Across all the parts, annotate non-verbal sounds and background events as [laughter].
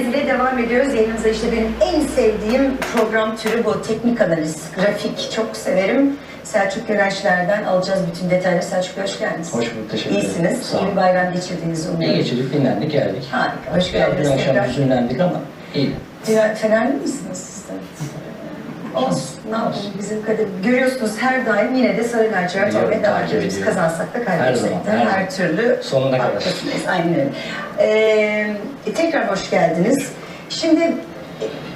İle devam ediyoruz. Yayınımızda işte benim en sevdiğim program türü bu. Teknik analiz, grafik. Çok severim. Selçuk Güneşler'den alacağız bütün detayları. Selçuk hoş geldiniz. Hoş bulduk, teşekkür ederim. İyisiniz. Sağ İyi olun. bir bayram geçirdiğinizi İyi umuyorum. geçirdik, dinlendik, geldik. Harika. Hoş Ya, dün geldiniz akşam tekrar. hüzünlendik ama iyi. Fener- Fenerli misiniz siz de? Olsun. Ne yapalım bizim kader. Görüyorsunuz her daim yine de sarı lacivert olmaya devam ediyoruz. Biz kazansak da kaybetsek de her her, türlü Sonuna kadar. Aynen öyle. Ee, tekrar hoş geldiniz. Şimdi e,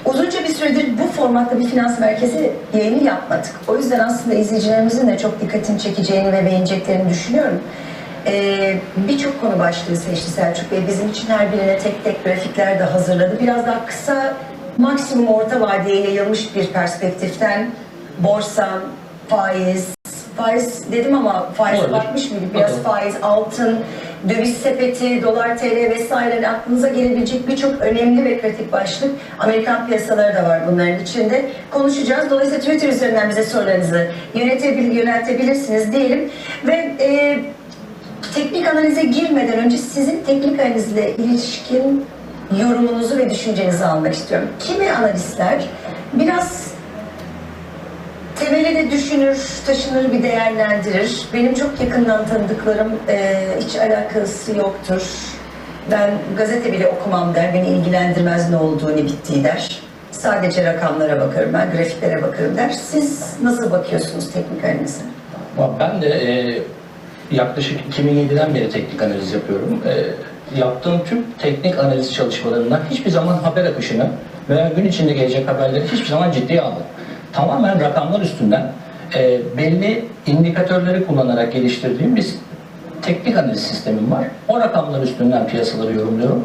uzunca bir süredir bu formatta bir finans merkezi yayını yapmadık. O yüzden aslında izleyicilerimizin de çok dikkatini çekeceğini ve beğeneceklerini düşünüyorum. Ee, Birçok konu başlığı seçti Selçuk Bey. Bizim için her birine tek tek grafikler de hazırladı. Biraz daha kısa, maksimum orta vadeye yayılmış bir perspektiften borsa, faiz, faiz dedim ama faiz Olabilir. bakmış mıydık? Biraz Bakalım. faiz, altın, döviz sepeti, dolar TL vesaire aklınıza gelebilecek birçok önemli ve kritik başlık. Amerikan piyasaları da var bunların içinde. Konuşacağız. Dolayısıyla Twitter üzerinden bize sorularınızı yönetebil yöneltebilirsiniz diyelim. Ve e, teknik analize girmeden önce sizin teknik analizle ilişkin yorumunuzu ve düşüncenizi almak istiyorum. Kimi analistler biraz temeli de düşünür, taşınır bir değerlendirir. Benim çok yakından tanıdıklarım e, hiç alakası yoktur. Ben gazete bile okumam der, beni ilgilendirmez ne olduğu ne bittiği der. Sadece rakamlara bakarım, ben grafiklere bakarım der. Siz nasıl bakıyorsunuz teknik analize? Ben de e, yaklaşık 2007'den beri teknik analiz yapıyorum. E, yaptığım tüm teknik analiz çalışmalarından hiçbir zaman haber akışını veya gün içinde gelecek haberleri hiçbir zaman ciddiye almadım. Tamamen rakamlar üstünden e, belli indikatörleri kullanarak geliştirdiğim bir teknik analiz sistemim var. O rakamlar üstünden piyasaları yorumluyorum.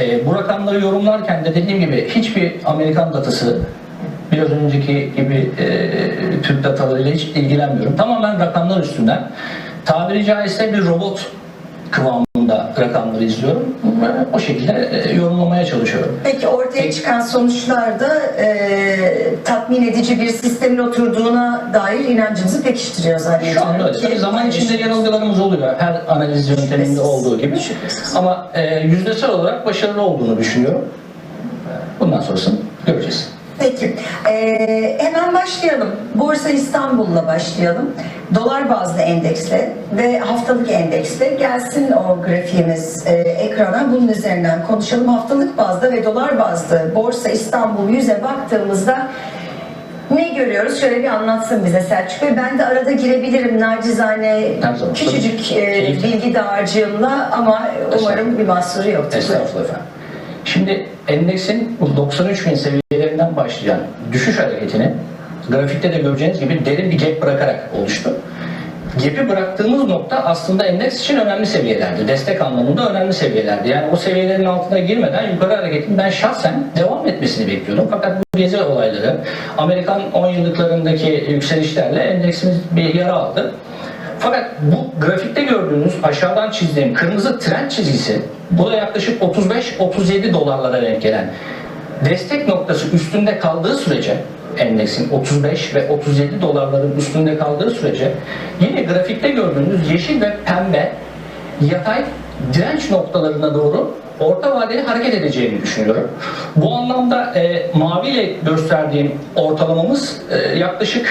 E, bu rakamları yorumlarken de dediğim gibi hiçbir Amerikan datası biraz önceki gibi e, Türk datalarıyla hiç ilgilenmiyorum. Tamamen rakamlar üstünden. Tabiri caizse bir robot kıvamında rakamları izliyorum. O şekilde e, yorumlamaya çalışıyorum. Peki ortaya çıkan sonuçlarda e, tatmin edici bir sistemin oturduğuna dair inancınızı pekiştiriyor zannediyorum. Şu anda öyle. Tabii zaman içinde yanılgılarımız oluyor. Her analiz yönteminde olduğu gibi. Ama e, yüzdesel olarak başarılı olduğunu düşünüyorum. Bundan sonrasını göreceğiz. Peki, ee, hemen başlayalım. Borsa İstanbul'la başlayalım. Dolar bazlı endeksle ve haftalık endeksle gelsin o grafiğimiz e, ekrana. Bunun üzerinden konuşalım. Haftalık bazda ve dolar bazlı Borsa İstanbul 100'e baktığımızda ne görüyoruz? Şöyle bir anlatsın bize Selçuk Bey. Ben de arada girebilirim nacizane zaman. küçücük Tabii. e, Keyifli. bilgi dağarcığımla ama umarım bir mahsuru yoktur. Estağfurullah efendim. Şimdi endeksin bu 93 bin seviyelerinden başlayan düşüş hareketini grafikte de göreceğiniz gibi derin bir gap bırakarak oluştu. Gap'i bıraktığımız nokta aslında endeks için önemli seviyelerdi. Destek anlamında önemli seviyelerdi. Yani o seviyelerin altına girmeden yukarı hareketin ben şahsen devam etmesini bekliyordum. Fakat bu gezi olayları Amerikan 10 yıllıklarındaki yükselişlerle endeksimiz bir yara aldı. Fakat bu grafikte gördüğünüz aşağıdan çizdiğim kırmızı trend çizgisi bu da yaklaşık 35-37 dolarlara denk gelen destek noktası üstünde kaldığı sürece endeksin 35 ve 37 dolarların üstünde kaldığı sürece yine grafikte gördüğünüz yeşil ve pembe yatay direnç noktalarına doğru orta vadeli hareket edeceğini düşünüyorum. Bu anlamda e, maviyle gösterdiğim ortalamamız e, yaklaşık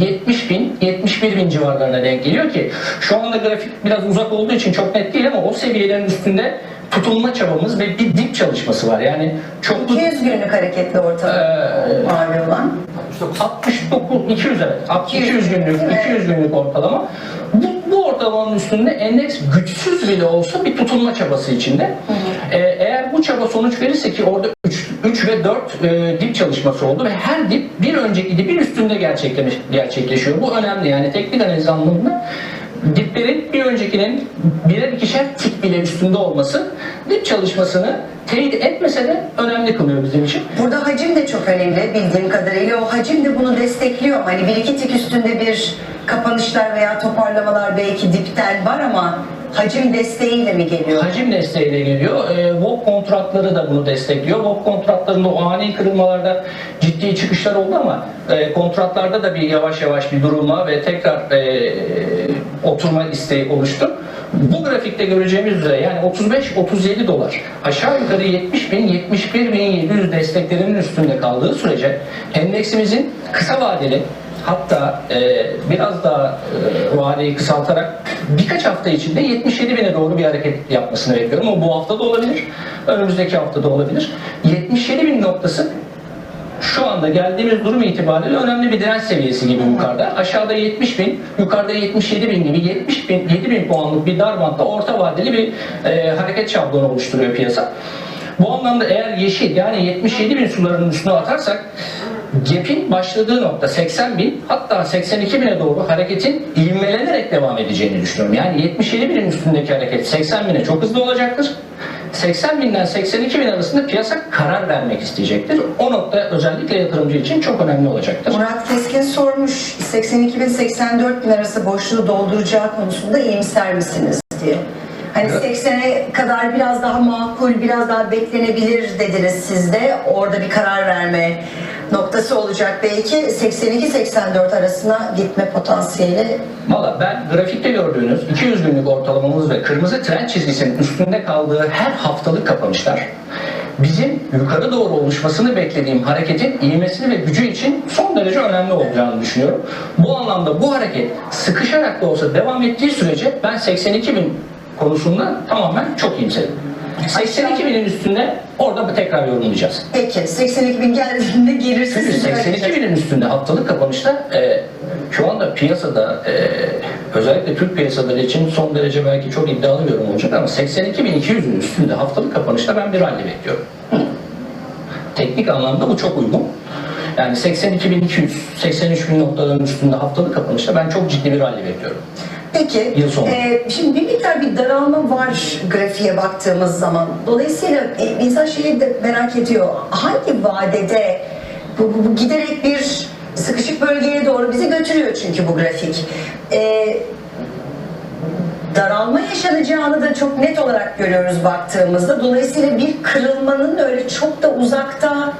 70 bin, 71 bin civarlarına denk geliyor ki şu anda grafik biraz uzak olduğu için çok net değil ama o seviyelerin üstünde tutunma çabamız ve bir dip çalışması var. Yani çoklu 200 günlük hareketli ortalama Ee, mavi olan. 69 200 evet. 200 günlük Evet. 200 günlük ortalama. Bu, bu ortalamanın üstünde endeks güçsüz bile olsa bir tutunma çabası içinde. Ee, eğer bu çaba sonuç verirse ki orada 3, 3 ve 4 e, dip çalışması oldu ve her dip bir önceki dipin üstünde gerçekleş, gerçekleşiyor. Bu önemli yani teknik analiz anlamında diplerin bir öncekinin birer ikişer tik bile üstünde olması dip çalışmasını teyit etmese de önemli kılıyor bizim için. Burada hacim de çok önemli bildiğim kadarıyla. O hacim de bunu destekliyor. Hani bir iki tik üstünde bir kapanışlar veya toparlamalar belki dipten var ama hacim desteğiyle mi geliyor? Hacim desteğiyle geliyor. E, WOP kontratları da bunu destekliyor. WOP kontratlarında o ani kırılmalarda ciddi çıkışlar oldu ama e, kontratlarda da bir yavaş yavaş bir durulma ve tekrar e, oturma isteği oluştu. Bu grafikte göreceğimiz üzere yani 35-37 dolar aşağı yukarı 70 bin 71 bin 700 desteklerinin üstünde kaldığı sürece endeksimizin kısa vadeli hatta e, biraz daha e, vadeyi kısaltarak birkaç hafta içinde 77 bine doğru bir hareket yapmasını bekliyorum. O bu hafta da olabilir, önümüzdeki hafta da olabilir. 77 bin noktası şu anda geldiğimiz durum itibariyle önemli bir direnç seviyesi gibi yukarıda. Aşağıda 70 bin, yukarıda 77 bin gibi 70 bin, 7 bin puanlık bir dar bantta orta vadeli bir e, hareket şablonu oluşturuyor piyasa. Bu anlamda eğer yeşil yani 77 bin sularının üstüne atarsak gap'in başladığı nokta 80 bin hatta 82 bine doğru hareketin ivmelenerek devam edeceğini düşünüyorum. Yani 77 binin üstündeki hareket 80 bine çok hızlı olacaktır. 80 binden 82 bin arasında piyasa karar vermek isteyecektir. O nokta özellikle yatırımcı için çok önemli olacaktır. Murat Keskin sormuş 82 bin 84 bin arası boşluğu dolduracağı konusunda iyimser misiniz diye. Hani Evet. 80'e kadar biraz daha makul, biraz daha beklenebilir dediniz siz de. Orada bir karar verme noktası olacak belki. 82-84 arasına gitme potansiyeli Valla ben grafikte gördüğünüz 200 günlük ortalamamız ve kırmızı trend çizgisinin üstünde kaldığı her haftalık kapanışlar bizim yukarı doğru oluşmasını beklediğim hareketin ivmesini ve gücü için son derece önemli olacağını düşünüyorum. Bu anlamda bu hareket sıkışarak da olsa devam ettiği sürece ben 82 bin konusunda tamamen çok iyimserim. 82 binin üstünde orada tekrar yorumlayacağız. Peki 82 bin geldiğinde gelirse Çünkü siz 82 binin üstünde haftalık kapanışta e, şu anda piyasada e, özellikle Türk piyasaları için son derece belki çok iddialı bir yorum olacak ama 82.200'ün üstünde haftalık kapanışta ben bir rally bekliyorum. Teknik anlamda bu çok uygun. Yani 82.200, 83.000 noktaların üstünde haftalık kapanışta ben çok ciddi bir rally bekliyorum. Peki, Yıl sonu. e, şimdi bir miktar bir daralma var grafiğe baktığımız zaman. Dolayısıyla e, insan şeyi de merak ediyor. Hangi vadede bu, bu- bu giderek bir sıkışık bölgeye doğru bizi götürüyor çünkü bu grafik. E, daralma yaşanacağını da çok net olarak görüyoruz baktığımızda. Dolayısıyla bir kırılmanın öyle çok da uzakta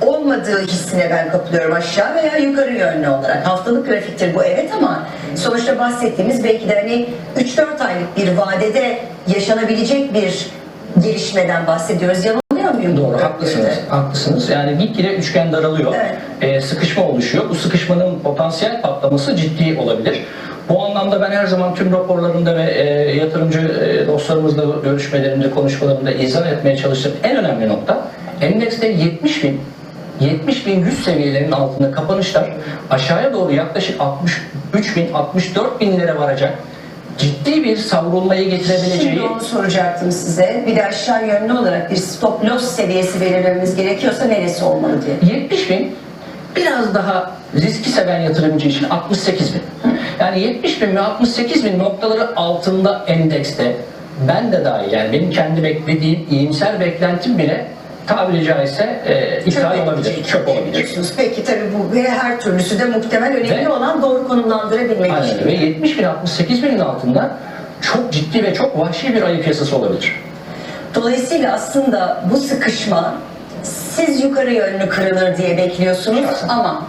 olmadığı hissine ben kapılıyorum aşağı veya yukarı yönlü olarak. Haftalık grafiktir bu evet ama sonuçta bahsettiğimiz belki de hani 3-4 aylık bir vadede yaşanabilecek bir gelişmeden bahsediyoruz. Yanılıyor muyum? Doğru, haklısınız. Haklısınız. Yani gitgide üçgen daralıyor. Evet. Ee, sıkışma oluşuyor. Bu sıkışmanın potansiyel patlaması ciddi olabilir. Bu anlamda ben her zaman tüm raporlarımda ve e, yatırımcı e, dostlarımızla görüşmelerimde, konuşmalarımda izah etmeye çalıştığım en önemli nokta endekste 70 bin 70 bin 100 seviyelerinin altında kapanışlar aşağıya doğru yaklaşık 63 bin 64 binlere varacak ciddi bir savrulmayı getirebileceği Şimdi onu soracaktım size. Bir de aşağı yönlü olarak bir stop loss seviyesi belirlememiz gerekiyorsa neresi olmalı diye. 70 bin biraz daha riski seven yatırımcı için 68 bin. Yani 70 bin ve 68 bin noktaları altında endekste ben de dahil yani benim kendi beklediğim iyimser beklentim bile tabiri caizse e, iptal olabilir, çöp olabilir. diyorsunuz. Peki tabii bu ve her türlüsü de muhtemel önemli Ve- olan doğru konumlandırabilmek Aynen için. ve 70 bin 68 binin altında çok ciddi ve çok vahşi bir ayı piyasası olabilir. Dolayısıyla aslında bu sıkışma siz yukarı yönlü kırılır diye bekliyorsunuz ama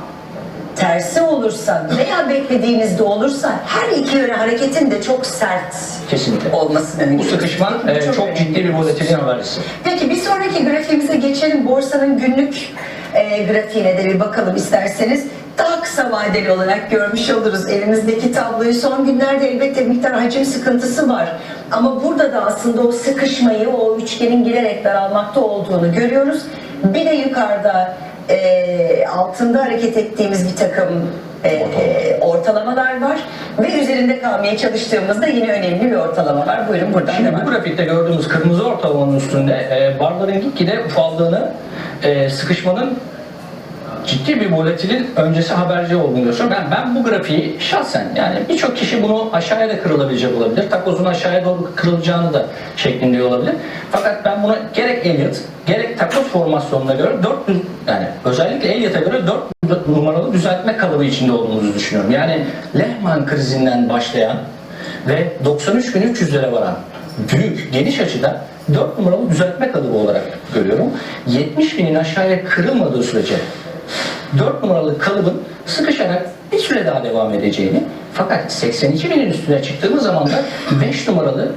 tersi olursa veya beklediğinizde olursa her iki yöne hareketin de çok sert Kesinlikle. olmasını. Bu sıkışma e, çok, önemli. ciddi bir volatilin habercisi. Peki bir sonraki grafiğimize geçelim. Borsanın günlük e, grafiğine de bir bakalım isterseniz. Daha kısa vadeli olarak görmüş oluruz elimizdeki tabloyu. Son günlerde elbette miktar hacim sıkıntısı var. Ama burada da aslında o sıkışmayı, o üçgenin giderek daralmakta olduğunu görüyoruz. Bir de yukarıda e, altında hareket ettiğimiz bir takım e, ortalamalar var. Ve üzerinde kalmaya çalıştığımızda yine önemli bir ortalama var. Buyurun buradan Şimdi devam. bu grafikte gördüğümüz kırmızı ortalamanın üstünde e, barların gitgide ufaldığını, e, sıkışmanın ciddi bir volatilin öncesi haberci olduğunu gösteriyor. Ben, ben bu grafiği şahsen yani birçok kişi bunu aşağıya da kırılabilecek olabilir. Takozun aşağıya doğru kırılacağını da şeklinde olabilir. Fakat ben bunu gerek Elliot gerek takoz formasyonuna göre 4 yani özellikle Elliot'a göre 4 numaralı düzeltme kalıbı içinde olduğumuzu düşünüyorum. Yani Lehman krizinden başlayan ve 93.300'lere varan büyük geniş açıda 4 numaralı düzeltme kalıbı olarak görüyorum. 70 binin aşağıya kırılmadığı sürece 4 numaralı kalıbın sıkışarak bir süre daha devam edeceğini fakat 82 binin üstüne çıktığımız zaman da 5 numaralı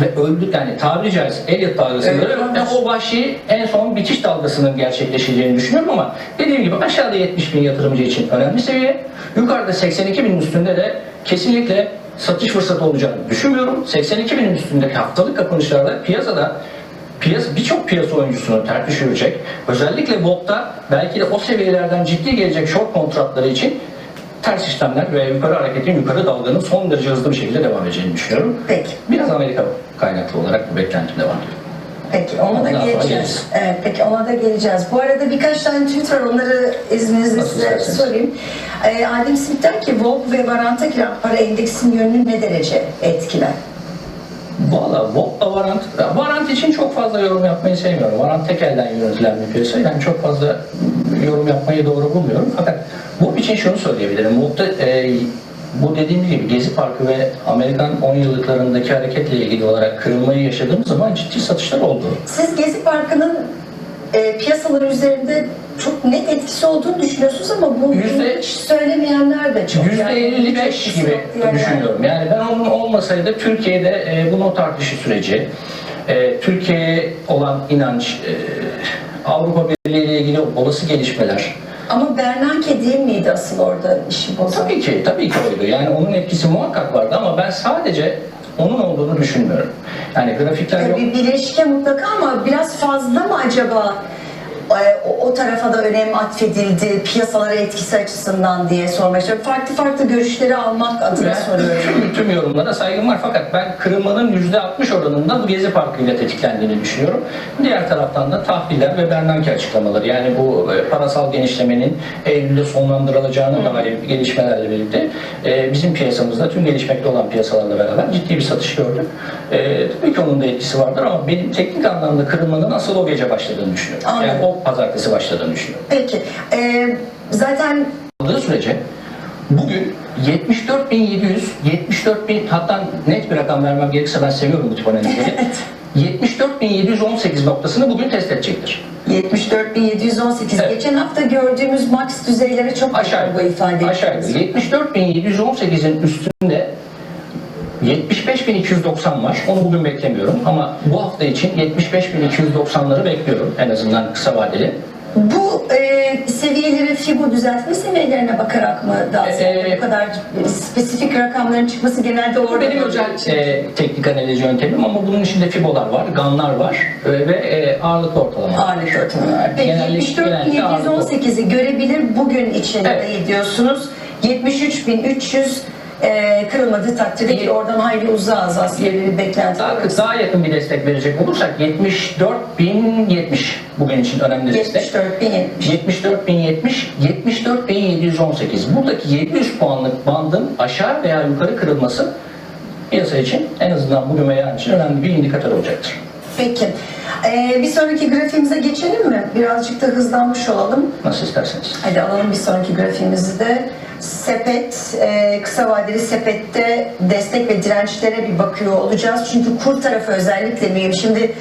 ve öldük yani tabiri caizse Elliot dalgasında Evet, ve o vahşi en son bitiş dalgasının gerçekleşeceğini düşünüyorum ama dediğim gibi aşağıda 70 bin yatırımcı için önemli seviye. Yukarıda 82 binin üstünde de kesinlikle satış fırsatı olacağını düşünmüyorum. 82 binin üstündeki haftalık kapanışlarda piyasada piyasa birçok piyasa oyuncusunu ters düşürecek. Özellikle BOP'ta belki de o seviyelerden ciddi gelecek short kontratları için ters işlemler ve yukarı hareketin yukarı dalganın son derece hızlı bir şekilde devam edeceğini düşünüyorum. Peki. Biraz Amerika kaynaklı olarak bu beklentim devam ediyor. Peki ona da geleceğiz. Evet, peki ona da geleceğiz. Bu arada birkaç tane tweet var. Onları izninizle Nasıl size isterseniz. sorayım. Ee, Adem Smith der ki VOG ve varanta giren para endeksinin yönünü ne derece etkiler? Valla Vop'la Varant, Varant için çok fazla yorum yapmayı sevmiyorum. Varant tek elden yönetilen bir piyasa. Yani çok fazla yorum yapmayı doğru bulmuyorum. Fakat Vop için şunu söyleyebilirim. Vop'ta e, bu dediğim gibi Gezi Parkı ve Amerikan 10 yıllıklarındaki hareketle ilgili olarak kırılmayı yaşadığımız zaman ciddi satışlar oldu. Siz Gezi Parkı'nın e, piyasalar üzerinde çok net etkisi olduğunu düşünüyorsunuz ama bu Yüzde- hiç söylemeyenler de çok. Yüzde Yani 55 etkisi gibi düşünüyorum. Yani ben onun olmasaydı Türkiye'de e, bu not artışı süreci, e, Türkiye'ye olan inanç, e, Avrupa Birliği ile ilgili olası gelişmeler, Ama Bernanke değil miydi asıl orada işi bozan? Tabii ki, tabii ki oydu. Yani onun etkisi muhakkak vardı ama ben sadece onun olduğunu düşünmüyorum. Yani grafikler yok. Bir bileşke mutlaka ama biraz fazla mı acaba o, o tarafa da önem atfedildi piyasalara etkisi açısından diye sormak istiyorum. Farklı farklı görüşleri almak adına soruyorum. tüm, tüm yorumlara saygım var fakat ben kırılmanın %60 oranında bu Gezi Parkı ile tetiklendiğini düşünüyorum. Diğer taraftan da tahviller ve Bernanke açıklamaları yani bu e, parasal genişlemenin Eylül'de sonlandırılacağına dair gelişmelerle birlikte e, bizim piyasamızda tüm gelişmekte olan piyasalarla beraber ciddi bir satış gördük. E, tabii ki onun da etkisi vardır ama benim teknik anlamda kırılmanın asıl o gece başladığını düşünüyorum. Yani Anladım. O pazartesi başladığını düşünüyorum Peki. e, zaten aldığı sürece bugün 74.700, 74.000 hatta net bir rakam vermem gerekirse ben seviyorum bu tip analizleri. 74.718 [laughs] noktasını bugün test edecektir. 74.718 Evet. geçen hafta gördüğümüz max düzeyleri çok Aşağı bu ifade Aşağı ettiniz. 74.718'in üstünde 75.290 var. Onu bugün beklemiyorum ama bu hafta için 75.290'ları bekliyorum en azından kısa vadeli. Bu e, seviyeleri FIBO düzeltme seviyelerine bakarak mı daha Ee, bu kadar spesifik rakamların çıkması genelde orada benim özel e, teknik analiz yöntemim ama bunun içinde fibolar var, ganlar var e, ve e, ağırlık ortalama. Ağırlık ortamı var. Peki ağırlık 74.718'i görebilir bugün için Evet. diyorsunuz. 73.300 e, kırılmadığı takdirde ki oradan hayli uzağız aslında bir beklenti. Daha, daha yakın bir destek verecek olursak 74.070 bugün için önemli destek. 74.070. 74.070, 74.718. Buradaki 700 puanlık bandın aşağı veya yukarı kırılması piyasa için en azından bugün veya için önemli bir indikatör olacaktır. Peki. E, bir sonraki grafiğimize geçelim mi? Birazcık da hızlanmış olalım. Nasıl isterseniz. Hadi alalım bir sonraki grafiğimizi de. Sepet, e, kısa vadeli sepette destek ve dirençlere bir bakıyor olacağız. Çünkü kur tarafı özellikle mühim. Şimdi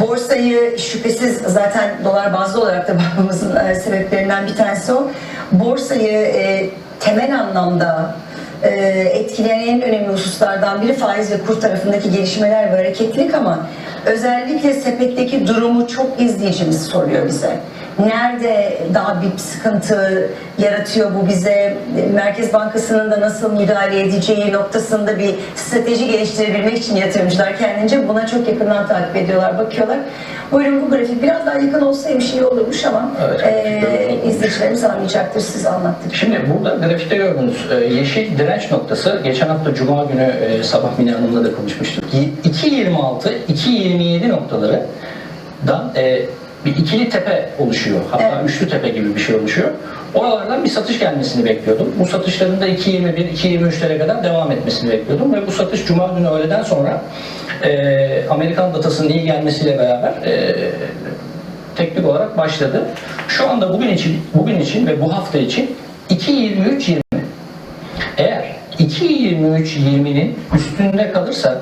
borsayı şüphesiz zaten dolar bazlı olarak da [laughs] bakmamızın e, sebeplerinden bir tanesi o. Borsayı e, temel anlamda e, etkileyen en önemli hususlardan biri faiz ve kur tarafındaki gelişmeler ve hareketlilik ama özellikle sepetteki durumu çok izleyicimiz soruyor bize. Nerede daha bir sıkıntı yaratıyor bu bize? Merkez Bankası'nın da nasıl müdahale edeceği noktasında bir strateji geliştirebilmek için yatırımcılar kendince buna çok yakından takip ediyorlar, bakıyorlar. Buyurun bu grafik biraz daha yakın olsaymış iyi olurmuş ama Evet, olmuş. izleyicilerimiz anlayacaktır siz anlattık. Şimdi burada grafikte gördüğünüz e, yeşil direnç noktası geçen hafta Cuma günü e, sabah Mine Hanım'la da konuşmuştuk. Y- 2.26, 2.27 noktaları dan e, bir ikili tepe oluşuyor. Hatta Evet. üçlü tepe gibi bir şey oluşuyor. Oralardan bir satış gelmesini bekliyordum. Bu satışların da 2.21, 2.23'lere kadar devam etmesini bekliyordum ve bu satış Cuma günü öğleden sonra e, Amerikan datasının iyi gelmesiyle beraber e, teknik olarak başladı. Şu anda bugün için bugün için ve bu hafta için 2.23.20 eğer 2.23.20'nin üstünde kalırsa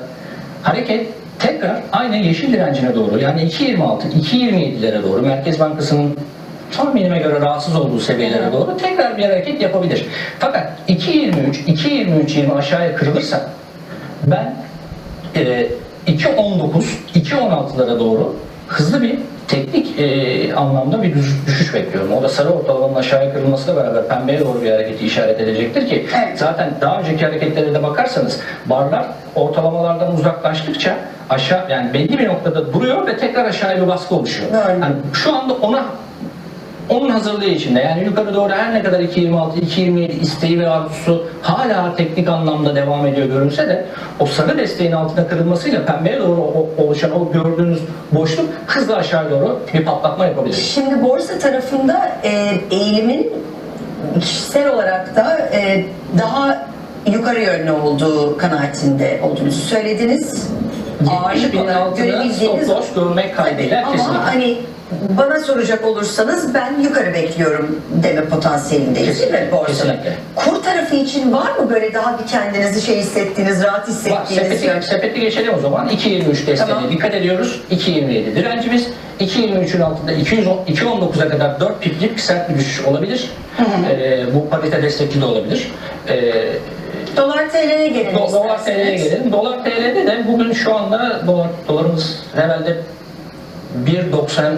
hareket tekrar aynı yeşil direncine doğru yani 2.26 2.27'lere doğru Merkez Bankası'nın tahminime göre rahatsız olduğu seviyelere doğru tekrar bir hareket yapabilir. Fakat 2.23, 2.23-20 aşağıya kırılırsa ben e, 2.19, 2.16'lara doğru hızlı bir teknik e, anlamda bir düş- düşüş bekliyorum. O da sarı ortalamanın aşağıya kırılmasıyla beraber pembeye doğru bir hareketi işaret edecektir ki Evet. zaten daha önceki hareketlere de bakarsanız barlar ortalamalardan uzaklaştıkça aşağı yani belli bir noktada duruyor ve tekrar aşağıya bir baskı oluşuyor. Doğru. Yani şu anda ona onun hazırlığı içinde yani yukarı doğru her ne kadar 2.26, 2.27 isteği ve arzusu hala teknik anlamda devam ediyor görünse de o sarı desteğin altına kırılmasıyla pembeye doğru o- oluşan o gördüğünüz boşluk hızla aşağı doğru bir patlatma yapabilir. Şimdi borsa tarafında e, eğilimin kişisel olarak da e, daha yukarı yönlü olduğu kanaatinde olduğunuzu söylediniz. 70 bin olarak görebildiğiniz- stop loss görmek kaydıyla Ama kesinlikle. hani bana soracak olursanız ben yukarı bekliyorum deme potansiyelindeyiz değil mi Kesinlikle. Kur tarafı için var mı böyle daha bir kendinizi şey hissettiğiniz, rahat Var, hissettiğiniz yön? sepeti, sepeti geçelim o zaman. 2.23 desteğine Tamam. dikkat ediyoruz. 2.27 direncimiz. 2.23'ün altında 210 2.19'a kadar 4 piplik sert bir düşüş olabilir. Ee, bu parite destekli de olabilir. Ee, Dolar TL'ye gelelim Do- dolar TL'ye gelelim. Dolar TL'de de bugün şu anda dolar dolarımız herhalde 1.90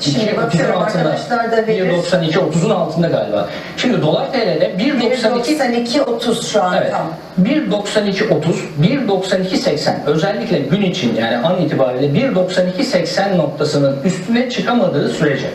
Şimdi bakıyorum arkadaşlar da verir. 1.92 30'un altında galiba. Şimdi dolar TL'de 1.92 1.92 30 şu an Evet. tam. 1.92.30, 1.92.80 özellikle gün için yani an itibariyle 1.92.80 noktasının üstüne çıkamadığı sürece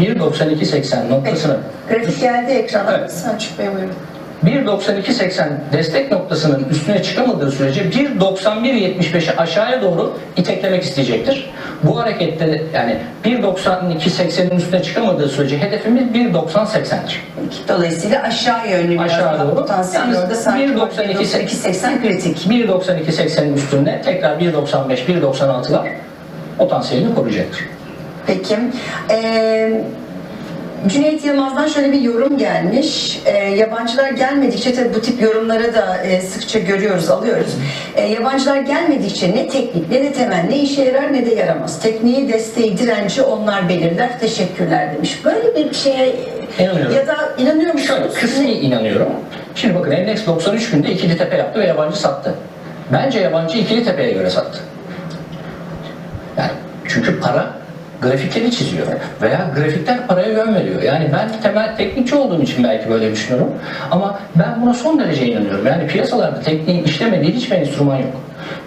1.92.80 noktasını Grafik geldi ekrana. Evet. Selçuk Bey buyurun. 1.92.80 destek noktasının üstüne çıkamadığı sürece 1.91.75'i aşağıya doğru iteklemek isteyecektir. Bu harekette yani 1.92.80'in üstüne çıkamadığı sürece hedefimiz 1.90.80'dir. Dolayısıyla aşağı yönlü biraz Aşağı doğru. potansiyel Yalnız orada sanki 1.92 1.92-80 kritik. 1.92.80'in üstünde tekrar 1.95, 1.96'lar potansiyelini koruyacaktır. Peki. Ee, Cüneyt Yılmaz'dan şöyle bir yorum gelmiş. Ee, yabancılar gelmedikçe tabii bu tip yorumları da e, sıkça görüyoruz, alıyoruz. Ee, yabancılar gelmedikçe ne teknik ne de temel ne işe yarar ne de yaramaz. Tekniği, desteği, direnci onlar belirler. Teşekkürler demiş. Böyle bir şeye İnanıyorum. ya da inanıyor musunuz? kısmi inanıyorum. Şimdi bakın endeks 93 günde ikili tepe yaptı ve yabancı sattı. Bence yabancı ikili tepeye göre sattı. Yani çünkü para grafikleri çiziyor veya grafikler paraya yön veriyor. Yani ben temel teknikçi olduğum için belki böyle düşünüyorum ama ben buna son derece inanıyorum. Yani piyasalarda tekniğin işlemediği hiçbir enstrüman yok.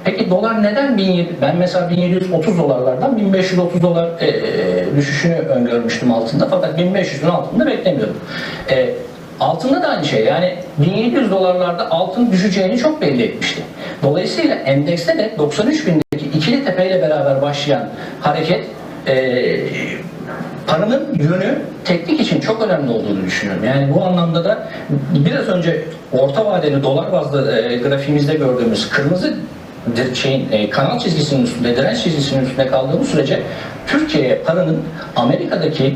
Peki dolar neden 1700, ben mesela 1730 dolarlardan 1530 dolar e, e, düşüşünü öngörmüştüm altında fakat 1500'ün altında beklemiyordum. E, altında da aynı şey yani 1700 dolarlarda altın düşeceğini çok belli etmişti. Dolayısıyla endekste de 93 bindeki ikili tepeyle beraber başlayan hareket e, paranın yönü teknik için çok önemli olduğunu düşünüyorum. Yani bu anlamda da biraz önce orta vadeli dolar bazlı e, grafiğimizde gördüğümüz kırmızı şeyin e, kanal çizgisinin üstünde, direnç çizgisinin üstünde kaldığımız sürece Türkiye'ye paranın Amerika'daki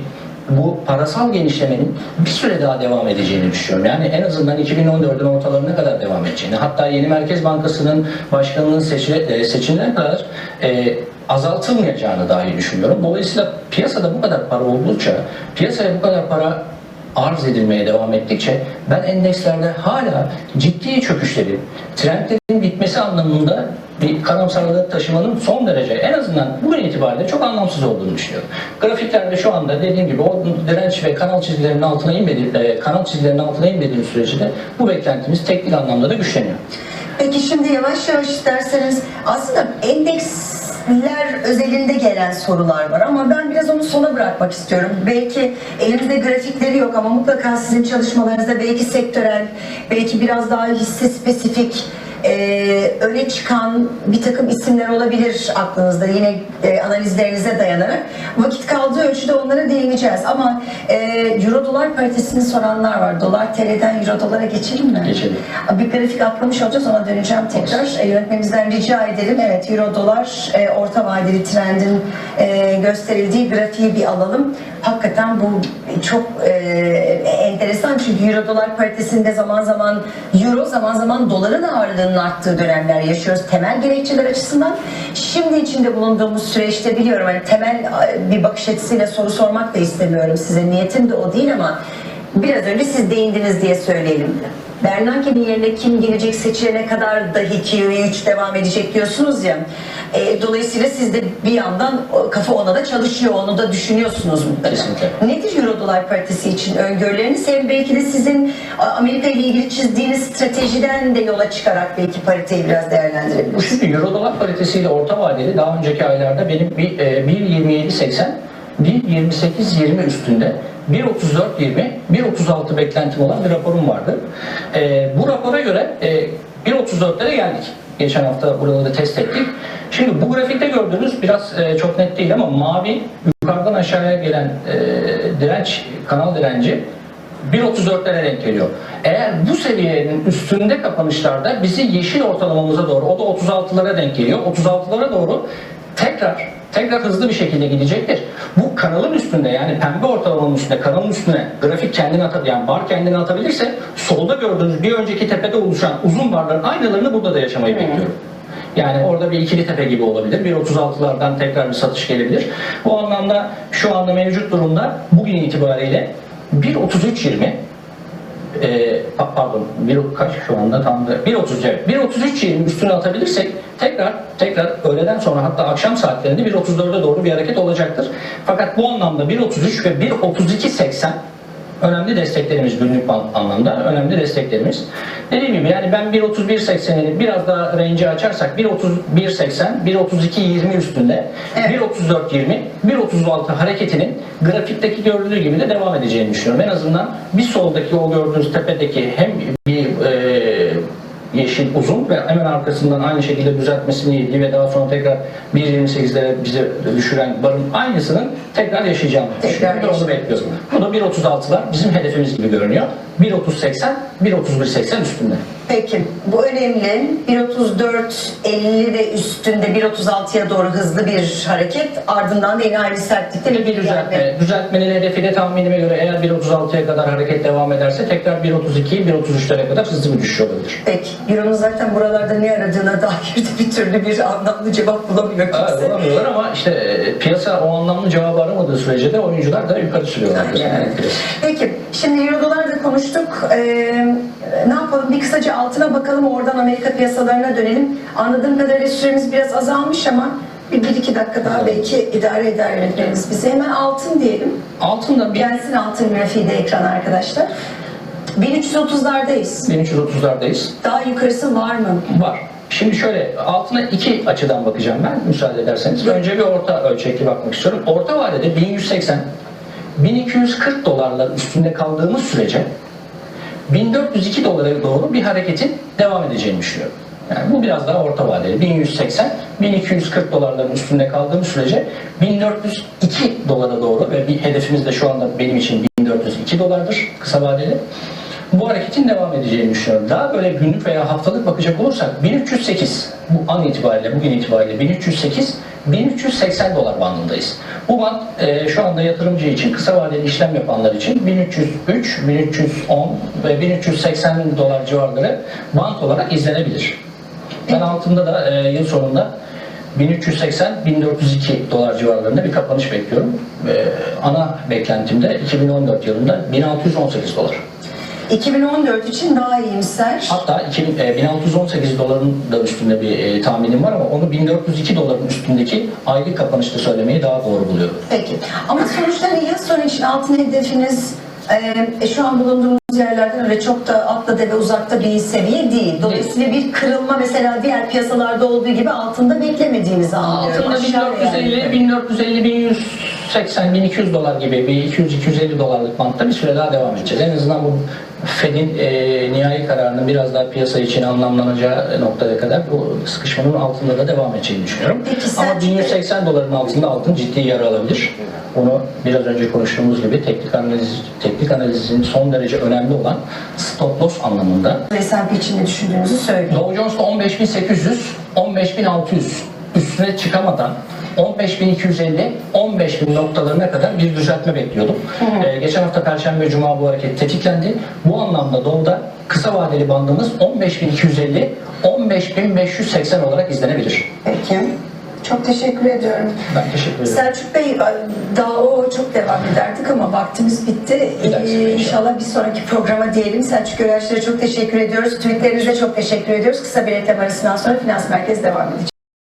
bu parasal genişlemenin bir süre daha devam edeceğini düşünüyorum. Yani en azından 2014'ün ortalarına kadar devam edeceğini, hatta yeni Merkez Bankası'nın başkanının seçile, e, seçimine kadar e, azaltılmayacağını dahi düşünüyorum. Dolayısıyla piyasada bu kadar para oldukça, piyasaya bu kadar para arz edilmeye devam ettikçe ben endekslerde hala ciddi çöküşleri, trendlerin bitmesi anlamında bir karamsarlık taşımanın son derece en azından bugün itibariyle çok anlamsız olduğunu düşünüyorum. Grafiklerde şu anda dediğim gibi o direnç ve kanal çizgilerinin altına inmedi, e, kanal çizgilerinin altına inmediği sürece de bu beklentimiz teknik anlamda da güçleniyor. Peki şimdi yavaş yavaş isterseniz aslında endeksler özelinde gelen sorular var ama ben biraz onu sona bırakmak istiyorum. Belki elimizde grafikleri yok ama mutlaka sizin çalışmalarınızda belki sektörel, belki biraz daha hisse spesifik e, öne çıkan bir takım isimler olabilir aklınızda yine e, analizlerinize dayanarak. Vakit kaldığı ölçüde onlara değineceğiz ama e, Euro dolar paritesini soranlar var. Dolar TL'den Euro dolara geçelim mi? Geçelim. Bir grafik atlamış olacağız ona döneceğim tekrar. E, yönetmenimizden rica edelim. Evet Euro dolar e, orta vadeli trendin e, gösterildiği grafiği bir alalım. Hakikaten bu çok e, enteresan çünkü euro dolar paritesinde zaman zaman euro zaman zaman doların ağırlığının arttığı dönemler yaşıyoruz temel gerekçeler açısından. Şimdi içinde bulunduğumuz süreçte biliyorum hani temel e, bir bakış açısıyla soru sormak da istemiyorum size niyetim de o değil ama biraz önce siz değindiniz diye söyleyelim. Bernanke'nin yerine kim gelecek seçilene kadar dahi QE3 devam edecek diyorsunuz ya. E, dolayısıyla siz de bir yandan kafa ona da çalışıyor, onu da düşünüyorsunuz mutlaka. Kesinlikle. Nedir Euro dolar paritesi için öngörüleriniz? Hem belki de sizin Amerika ile ilgili çizdiğiniz stratejiden de yola çıkarak belki pariteyi biraz değerlendirebiliriz. Şimdi Euro dolar paritesiyle orta vadeli daha önceki aylarda benim bir e, 1.27.80 1.28.20 üstünde 1.34.20 1.36 beklentim olan bir raporum vardı. E, bu rapora göre e, 1.34'lere geldik. Geçen hafta buraları test ettik. Şimdi bu grafikte gördüğünüz biraz e, çok net değil ama mavi yukarıdan aşağıya gelen e, direnç, kanal direnci 1.34'lere denk geliyor. Eğer bu seviyenin üstünde kapanışlarda bizi yeşil ortalamamıza doğru, o da 36'lara denk geliyor. 36'lara doğru tekrar tekrar hızlı bir şekilde gidecektir. Bu kanalın üstünde yani pembe ortalamanın üstünde, kanalın üstüne grafik kendini atabilir, yani bar kendini atabilirse solda gördüğünüz bir önceki tepede oluşan uzun barların aynalarını burada da yaşamayı bekliyorum. Yani orada bir ikili tepe gibi olabilir. Bir 36'lardan tekrar bir satış gelebilir. Bu anlamda şu anda mevcut durumda bugün itibariyle 1.33.20 e, pa- pardon bir kaç şu anda tam da 1.30 evet 1.33.20 üstüne atabilirsek tekrar tekrar öğleden sonra hatta akşam saatlerinde 1.34'e doğru bir hareket olacaktır. Fakat bu anlamda 1.33 ve 1.32.80 önemli desteklerimiz günlük an- anlamda önemli desteklerimiz. Dediğim gibi yani ben 1.31.80'i biraz daha range'i açarsak 1.31.80 1.32.20 üstünde Evet. 1.34.20 1.36 hareketinin grafikteki görüldüğü gibi de devam edeceğini düşünüyorum. En azından bir soldaki o gördüğünüz tepedeki hem bir e, yeşil uzun ve hemen arkasından aynı şekilde düzeltmesini yediği ve daha sonra tekrar 1.28'lere bizi düşüren barın aynısının tekrar yaşayacağını Tekrar düşünüyorum. Onu bekliyorum. Bu da 1.36'lar bizim hedefimiz gibi görünüyor. 1.30.80, 1.31.80 üstünde. Peki bu önemli. 1.34.50 ve üstünde 1.36'ya doğru hızlı bir hareket. Ardından da yine aynı sertlikte Bir, düzeltme. Düzeltmenin hedefi de tahminime göre eğer 1.36'ya kadar hareket devam ederse tekrar 1.32, 1.33'lere kadar hızlı bir düşüş olabilir. Peki. Euro'nun zaten buralarda ne aradığına [laughs] dair de bir türlü bir anlamlı cevap bulamıyor kimse. Evet, olamıyorlar ama işte e, piyasa o anlamlı cevabı aramadığı sürece de oyuncular da yukarı sürüyorlardır. Aynen. Yani. Peki, şimdi Euro dolar da konuştuk. Ee, ne yapalım? Bir kısaca altına bakalım, oradan Amerika piyasalarına dönelim. Anladığım kadarıyla süremiz biraz azalmış ama bir, bir iki dakika daha belki idare eder yönetmenimiz bize. Hemen altın diyelim. Altında bir Gelsin altın grafiği de ekrana arkadaşlar. 1330'lardayız. 1330'lardayız. Daha yukarısı var mı? Var. Şimdi şöyle altına iki açıdan bakacağım ben müsaade ederseniz. Önce bir orta ölçekli bakmak istiyorum. Orta vadede 1180 1240 dolarlar üstünde kaldığımız sürece 1402 dolara doğru bir hareketin devam edeceğini düşünüyorum. Yani bu biraz daha orta vadeli. 1180 1240 dolarların üstünde kaldığımız sürece 1402 dolara doğru ve bir hedefimiz de şu anda benim için 1402 dolardır kısa vadeli bu hareketin devam edeceğini düşünüyorum. Daha böyle günlük veya haftalık bakacak olursak 1308 bu an itibariyle bugün itibariyle 1308 1380 dolar bandındayız. Bu band e, şu anda yatırımcı için kısa vadeli işlem yapanlar için 1303, 1310 ve 1380 dolar civarları band olarak izlenebilir. Ben altında da e, yıl sonunda 1380-1402 dolar civarlarında bir kapanış bekliyorum. E, ana beklentimde 2014 yılında 1618 dolar. 2014 için daha iyimser. Hatta 2000, e, 1618 doların da üstünde bir e, tahminim var ama onu 1402 doların üstündeki aylık kapanışta söylemeyi daha doğru buluyorum. Peki. Ama sonuçta hani yıl sonu için altın hedefiniz e, şu an bulunduğumuz yerlerden öyle çok da atla deve uzakta bir seviye değil. Dolayısıyla bir kırılma mesela diğer piyasalarda olduğu gibi altında beklemediğinizi anlıyorum. Altında Aşağı 1450, yani. 1450, 1180, 1200 dolar gibi bir 200-250 dolarlık bantta bir süre daha devam edeceğiz. En azından bu Fed'in e, nihai kararının biraz daha piyasa için anlamlanacağı noktaya kadar bu sıkışmanın altında da devam edeceğini düşünüyorum. Peki Ama Selçuk Bey- 1180 doların altında altın ciddi yer alabilir. Onu biraz önce konuştuğumuz gibi teknik analiz teknik analizin son derece önemli olan stop loss anlamında S&P için ne düşündüğünüzü söyleyin. Dow Jones'ta 15.800, 15.600 üstüne çıkamadan 15.250 15.000 noktalarına kadar bir düzeltme bekliyordum. Ee, geçen hafta Perşembe Cuma bu hareket tetiklendi. Bu anlamda Doğu'da kısa vadeli bandımız 15.250 15.580 olarak izlenebilir. Peki. Çok teşekkür ediyorum. Ben teşekkür ederim. Selçuk Bey daha o çok devam ederdik ama vaktimiz bitti. Dahaki Ee, inşallah bir sonraki programa diyelim. Selçuk Göreçlere çok teşekkür ediyoruz. Tweetlerinize çok teşekkür ediyoruz. Kısa bir reklam arasından sonra Finans Merkezi devam edecek.